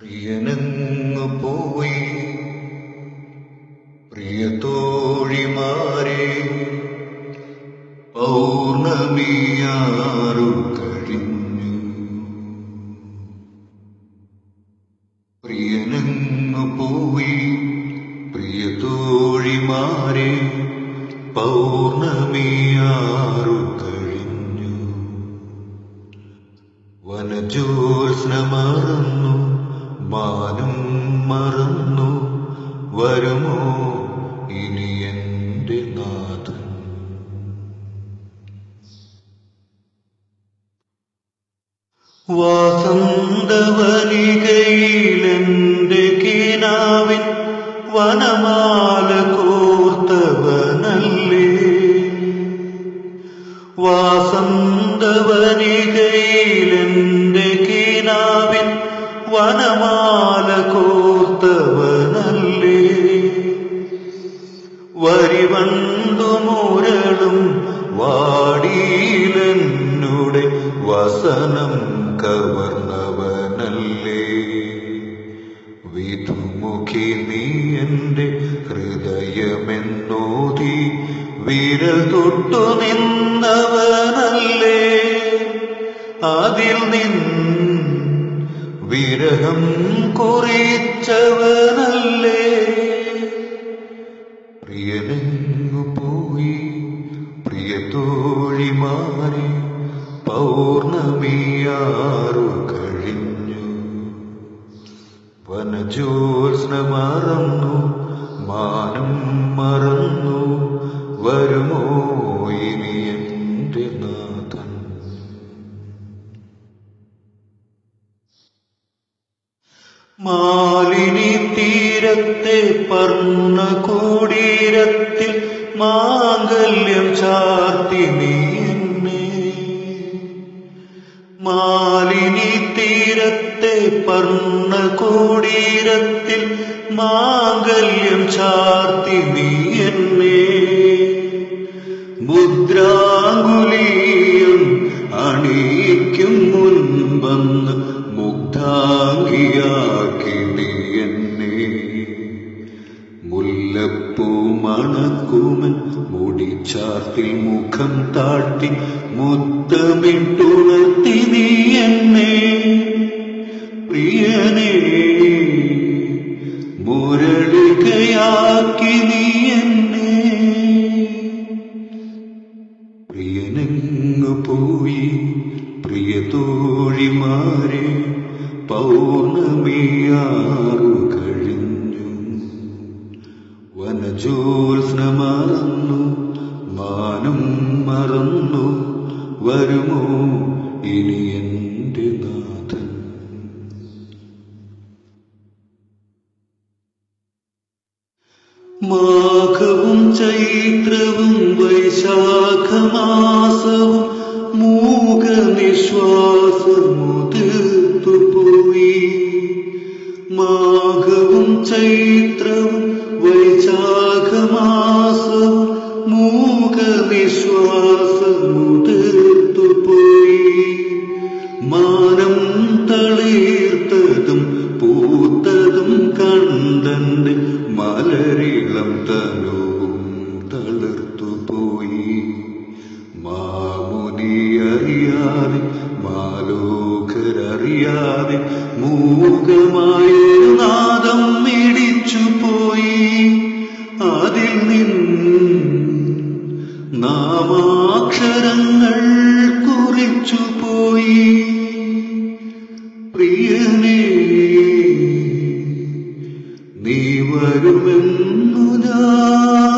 പ്രിയനങ്ങു പോയി. പ്രിയ തോഴിമാരെ പൗർണമിയാറു കഴിഞ്ഞു. പ്രിയനങ്ങു പോയി. പ്രിയ തോഴിമാരെ പൗർണമിയാറു കഴിഞ്ഞു. വനജോത്സ്ന വസന്തവനികയിലെന്റെ കിനാവിൻ വനമാല കോർത്തവനല്ലേ? വാസന്തവനികയിലെന്റെ കിനാവിൻ വനമാല കോർത്തവനല്ലേ? വരിവണ്ടു മുരളും വാടിയിലെന്നുടെ വസനം കവർന്നവനല്ലേ. വിധുമുഖി നീ എന്റെ ഹൃദയമെന്നോതി വിരൽ തൊട്ടു നിന്നവനല്ലേ. അതിൽ നിൻ വിരഹം കുറിച്ചവനല്ലേ. പൗർണമിയാറു കഴിഞ്ഞു വനജോത്സ്ന മറന്നു മാനം മറന്നു വരുമോ ഇനി എന്റെ നാഥൻ? മാലിനി തീരത്തെ പർണ കൂടീരത്തിൽ മാംഗല്യം ചാർത്തി നീ മാലിനി തീരത്തെ പർണ കൂടീരത്തിൽ മാംഗല്യം ചാർത്തി നീ എന്നെ. മുദ്രാങ്കുലീയം മണക്കുമൻ മുടിച്ചാർത്തിൽ മുഖം താട്ടി മുത്തമിട്ടുണർത്തി നീ എന്നെ. പ്രിയനേ മുരളികയാക്കി നീ എന്നെ. പ്രിയനെങ്ങു പോയി പ്രിയ തോഴിമാരെ പൗർണമിയാറു വരുമോ ഇനി എന്റെ നാഥൻ? മാഘവും ചൈത്രവും വൈശാഖമാസവും മൂകനിശ്വാസമുതിർത്തുപോയി മൂകമായൊരു നാദം ഇടിച്ചുപോയി അതിൽ നിൻ നാമാക്ഷരങ്ങൾ കുറിച്ചുപോയി പ്രിയനേ നീ വരുമെന്നു ഞാൻ